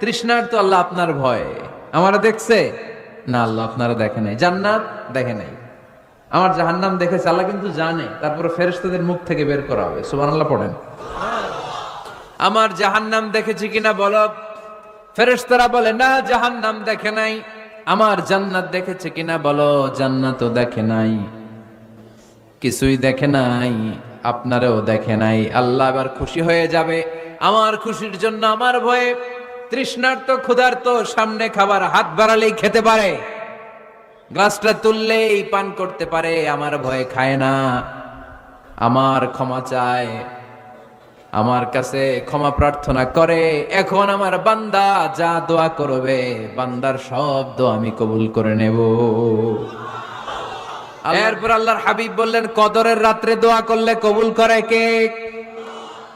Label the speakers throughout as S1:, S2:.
S1: তৃষ্ণার তো আল্লাহ আপনার ভয়। আমারা দেখছে? না, আল্লাহ আপনারা দেখে নাই। জান্নাত দেখে নাই। আমার জাহান্নাম দেখেছে, আল্লাহ কিন্তু জানে। তারপরে ফেরেশতাদের মুখ থেকে বের করা হবে। সুবহানাল্লাহ পড়েন। আমার জাহান্নাম দেখেছি কিনা বলো? ফেরেশতারা বলে, না, জাহান্নাম দেখে নাই। আমার জান্নাত দেখেছে কিনা বলো? জান্নাতও দেখে নাই। কিছুই দেখে নাই, আপনারও দেখে নাই। আল্লাহ এবার খুশি হয়ে যাবে। আমার খুশির জন্য, আমার ভয়ে তৃষ্ণার্ত ক্ষুধার্ত সামনে খাবার হাত বাড়ালেই খেতে পারে। গ্লাসটা তুললেই পান করতে পারে আমার ভয়ে খায় না। আমার ক্ষমা চায় আমার কাছে ক্ষমা প্রার্থনা করে। এখন আমার বান্দা যা দোয়া করবে বান্দার সব দোয়া আমি কবুল করে নেব। এরপর আল্লাহর হাবিব বললেন কদরের রাত্রে দোয়া করলে কবুল করে কে?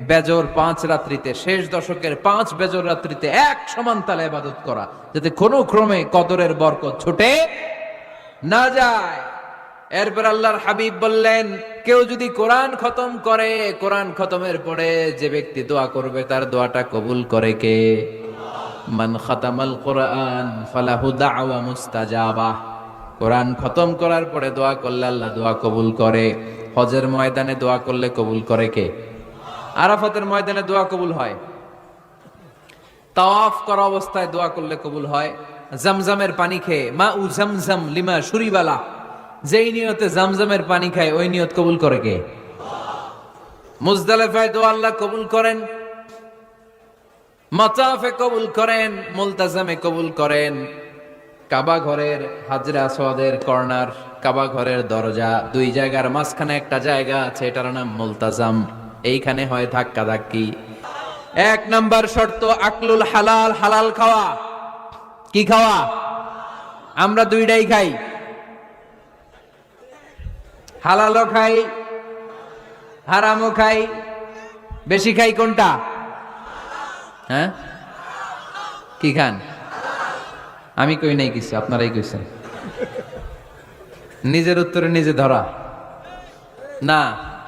S1: বেজর পাঁচ রাত্রিতে, শেষ দশকের পাঁচ বেজর রাত্রিতে এক সমান তালে ইবাদত করা, যাতে কোনো ক্রমে কদরের বরকত ছুটে না যায়। এরপর আল্লাহর হাবিব বললেন, কেউ যদি কোরআন খতম করে, কোরআন খতমের পরে যে ব্যক্তি দোয়া করবে, তার দোয়াটা কবুল করে কে? মান খাতামাল কোরআন ফালাহু দাওয়া মুস্তাজাবা। কোরআন খতম করার পরে দোয়া করলে আল্লাহ দোয়া কবুল করে। হজের ময়দানে দোয়া করলে কবুল করে কে? আরাফাতের ময়দানে দোয়া কবুল হয়। তাওয়াফ করা অবস্থায় দোয়া করলে কবুল হয়। জামজামের পানি খেয়ে, মা উ জামজাম লিমা সুরিবালা যেই নিয়তে জামজামের পানি খায়, ওই নিয়ত কবুল করে কে? মুজদালেফায় দোয়া আল্লাহ কবুল করেন। মাতাফে কবুল করেন, মুলতাজামে কবুল করেন। কাবা ঘরের হাজরা আসওয়াদের কর্নার, কাবা ঘরের দরজা, দুই জায়গার মাঝখানে একটা জায়গা আছে, এটার নাম মুলতাজাম। এইখানে হয় ধাক্কা ধাক্কি এক নাম্বার শর্ত, আকলুল হালাল হালাল খাওয়া। কি খাওয়া? আমরা দুইটাই খাই। হালালও খাই, হারামও খাই। বেশি খাই কোনটা? হ্যাঁ? কি খান? আমি কই নাই কিছু, আপনারাই কইছেন। নিজের উত্তরে নিজে ধরা। না।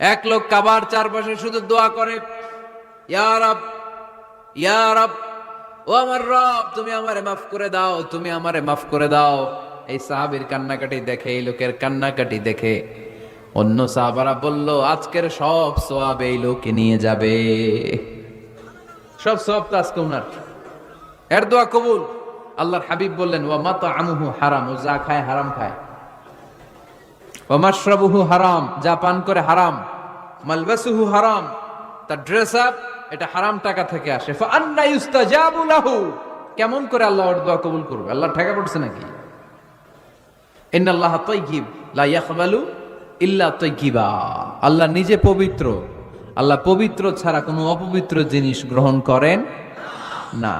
S1: এক লোক কাবার চারপাশে শুধু দোয়া করে, ইয়া রব ও আমার রব, তুমি আমারে মাফ করে দাও, তুমি আমারে মাফ করে দাও। এই সাহাবীর কান্নাকাটি দেখে, এই লোকের কান্নাকাটি দেখে অন্য সাহাবারা বলল, আজকের সব সোয়াব এই লোকে নিয়ে যাবে। সব সব তো আজকে ওনার এর দোয়া কবুল। আল্লাহর হাবিব বললেন ও মাতা আমুহু হারাম, ও যা খায় হারাম খায়। ও হারাম, যা পান করে হারাম। মালবাসুহু হারাম, তার ড্রেস আপ এটা হারাম টাকা থেকে আসে। ফান্না ইউস্তাজাবু লাহু, কেমন করে আল্লাহ ওর দোয়া কবুল করবে? আল্লাহ ঠেকা পড়ছে নাকি? ইন্নাল্লাহ তাইয়িব লা ইয়াকবালু ইল্লা তাইয়িবা আল্লাহ নিজে পবিত্র, আল্লাহ পবিত্র ছাড়া কোনো অপবিত্র জিনিস গ্রহণ করেন না।